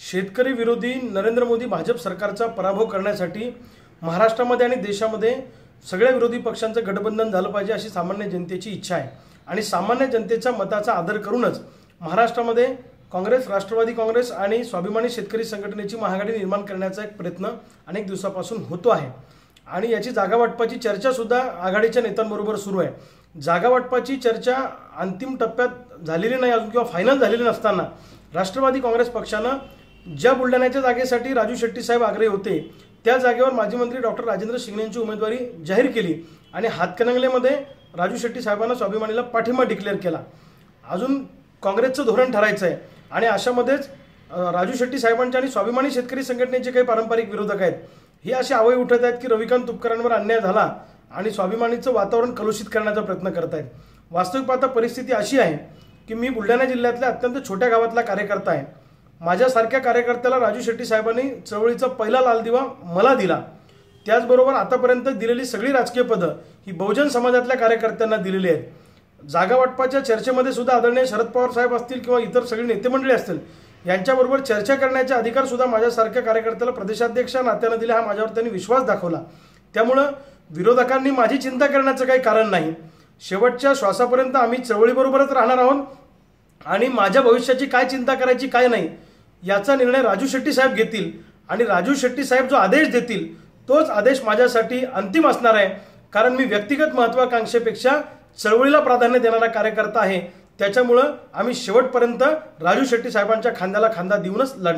शेतकरी विरोधी नरेंद्र मोदी भाजप सरकारचा पराभव करण्यासाठी महाराष्ट्रामध्ये आणि देशामध्ये सगळ्या विरोधी पक्षांचं गठबंधन झालं पाहिजे अशी सामान्य जनतेची इच्छा आहे. आणि सामान्य जनतेच्या मताचा आदर करूनच महाराष्ट्रामध्ये काँग्रेस राष्ट्रवादी काँग्रेस आणि स्वाभिमानी शेतकरी संघटनेची महाआघाडी निर्माण करण्याचा एक प्रयत्न अनेक दिवसापासून होतो आहे. आणि याची जागा वाटपाची चर्चासुद्धा आघाडीच्या नेत्यांबरोबर सुरू आहे. जागा वाटपाची चर्चा अंतिम टप्प्यात झालेली नाही अजून किंवा फायनल झालेली नसताना राष्ट्रवादी काँग्रेस पक्षानं ज्या बुलढाण्याच्या जागेसाठी राजू शेट्टी साहेब आग्रही होते त्या जागेवर माजी मंत्री डॉक्टर राजेंद्र शिंगणे यांची उमेदवारी जाहीर केली आणि हातकणंगलेमध्ये राजू शेट्टी साहेबांना स्वाभिमानीला पाठिंबा डिक्लेअर केला. अजून काँग्रेसचं धोरण ठरायचं आहे आणि अशामध्येच राजू शेट्टी साहेबांच्या आणि स्वाभिमानी शेतकरी संघटनेचे काही पारंपरिक विरोधक आहेत. हे असे आवय उठत आहेत की रविकांत तुपकरांवर अन्याय झाला आणि स्वाभिमानीचं वातावरण कलुषित करण्याचा प्रयत्न करत आहेत वास्तविक पाहता परिस्थिती अशी आहे की मी बुलढाणा जिल्ह्यातल्या अत्यंत छोट्या गावातला कार्यकर्ता आहे. माझ्यासारख्या कार्यकर्त्याला राजू शेट्टी साहेबांनी चळवळीचा पहिला लाल दिवा मला दिला. त्याचबरोबर आतापर्यंत दिलेली सगळी राजकीय पदं ही बहुजन समाजातल्या कार्यकर्त्यांना दिलेली आहेत. जागा वाटपाच्या चर्चेमध्ये सुद्धा आदरणीय शरद पवार साहेब असतील किंवा इतर सगळी नेते मंडळी असतील यांच्याबरोबर चर्चा करण्याचे अधिकार सुद्धा माझ्यासारख्या कार्यकर्त्याला प्रदेशाध्यक्ष नात्यानं दिला हा माझ्यावर त्यांनी विश्वास दाखवला. त्यामुळं विरोधकांनी माझी चिंता करण्याचं काही कारण नाही. शेवटच्या श्वासापर्यंत आम्ही चळवळीबरोबरच राहणार आहोत आणि माझ्या भविष्याची काय चिंता करायची काय नाही याचा निर्णय राजू शेट्टी साहेब घेतील आणि राजू शेट्टी साहेब जो आदेश देतील तोच आदेश माझ्यासाठी अंतिम असणार आहे. कारण मी व्यक्तिगत महत्वाकांक्षेपेक्षा चळवळीला प्राधान्य देणारा कार्यकर्ता आहे. त्याच्यामुळं आम्ही शेवटपर्यंत राजू शेट्टी साहेबांच्या खांद्याला खांदा देऊनच लढ